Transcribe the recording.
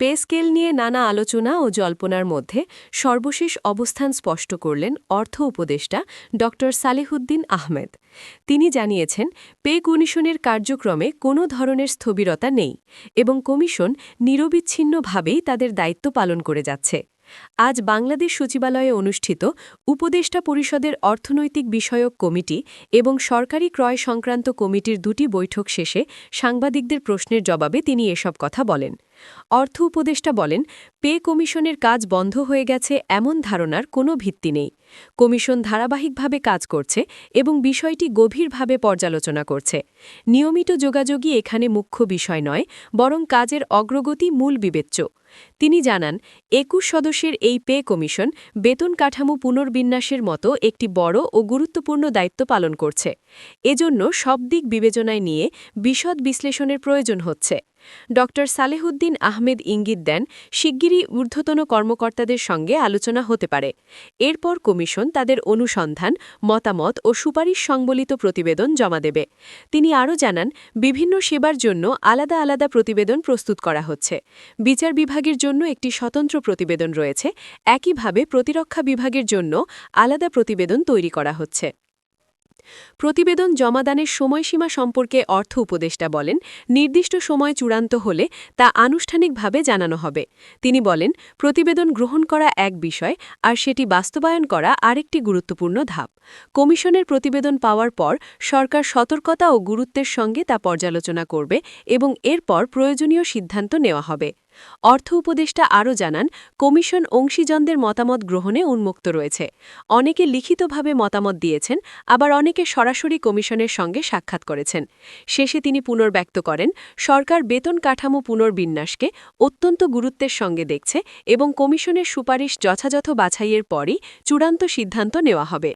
Pay scale নিয়ে নানা আলোচনা ও জল্পনার মধ্যে সর্বশেষ অবস্থান স্পষ্ট করলেন অর্থ উপদেষ্টা ড. সালেহুদ্দিন আহমেদ। তিনি জানিয়েছেন, পে কমিশনের কার্যক্রমে কোনো ধরনের স্থবিরতা নেই এবং কমিশন নিরবিচ্ছিন্নভাবেই তাদের দায়িত্ব পালন করে যাচ্ছে। আজ বাংলাদেশ সচিবালয়ে অনুষ্ঠিত উপদেষ্টা পরিষদের অর্থনৈতিক বিষয়ক কমিটি এবং সরকারি ক্রয় সংক্রান্ত কমিটির দুটি বৈঠক শেষে সাংবাদিকদের প্রশ্নের জবাবে তিনি এসব কথা বলেন। অর্থ উপদেষ্টা বলেন, পে কমিশনের কাজ বন্ধ হয়ে গেছে এমন ধারণার কোনো ভিত্তি নেই। কমিশন ধারাবাহিকভাবে কাজ করছে এবং বিষয়টি গভীরভাবে পর্যালোচনা করছে। নিয়মিত যোগাযোগই এখানে মুখ্য বিষয় নয়, বরং কাজের অগ্রগতি মূল বিবেচ্য। তিনি জানান, একুশ সদস্যের এই পে কমিশন বেতন কাঠামো পুনর্বিন্যাসের মতো একটি বড় ও গুরুত্বপূর্ণ দায়িত্ব পালন করছে। এজন্য সব দিক বিবেচনায় নিয়ে বিশদ বিশ্লেষণের প্রয়োজন হচ্ছে। ড. সালেহুদ্দিন আহমেদ ইঙ্গিত দেন, শিগগিরই ঊর্ধ্বতন কর্মকর্তাদের সঙ্গে আলোচনা হতে পারে। এরপর কমিশন তাদের অনুসন্ধান, মতামত ও সুপারিশ সংবলিত প্রতিবেদন জমা দেবে। তিনি আরও জানান, বিভিন্ন সেবার জন্য আলাদা আলাদা প্রতিবেদন প্রস্তুত করা হচ্ছে। বিচার বিভাগের জন্য একটি স্বতন্ত্র প্রতিবেদন রয়েছে। একইভাবে প্রতিরক্ষা বিভাগের জন্য আলাদা প্রতিবেদন তৈরি করা হচ্ছে। প্রতিবেদন জমাদানের সময়সীমা সম্পর্কে অর্থ উপদেষ্টা বলেন, নির্দিষ্ট সময় চূড়ান্ত হলে তা আনুষ্ঠানিকভাবে জানানো হবে। তিনি বলেন, প্রতিবেদন গ্রহণ করা এক বিষয়, আর সেটি বাস্তবায়ন করা আরেকটি গুরুত্বপূর্ণ ধাপ। কমিশনের প্রতিবেদন পাওয়ার পর সরকার সতর্কতা ও গুরুত্বের সঙ্গে তা পর্যালোচনা করবে এবং এরপর প্রয়োজনীয় সিদ্ধান্ত নেওয়া হবে। অর্থ উপদেষ্টা আরও জানান, কমিশন অংশীজনদের মতামত গ্রহণে উন্মুক্ত রয়েছে। অনেকে লিখিতভাবে মতামত দিয়েছেন, আবার অনেকে সরাসরি কমিশনের সঙ্গে সাক্ষাৎ করেছেন। শেষে তিনি পুনর্ব্যক্ত করেন, সরকার বেতন কাঠামো পুনর্বিন্যাসকে অত্যন্ত গুরুত্বের সঙ্গে দেখছে এবং কমিশনের সুপারিশ যথাযথ বাছাইয়ের পরই চূড়ান্ত সিদ্ধান্ত নেওয়া হবে।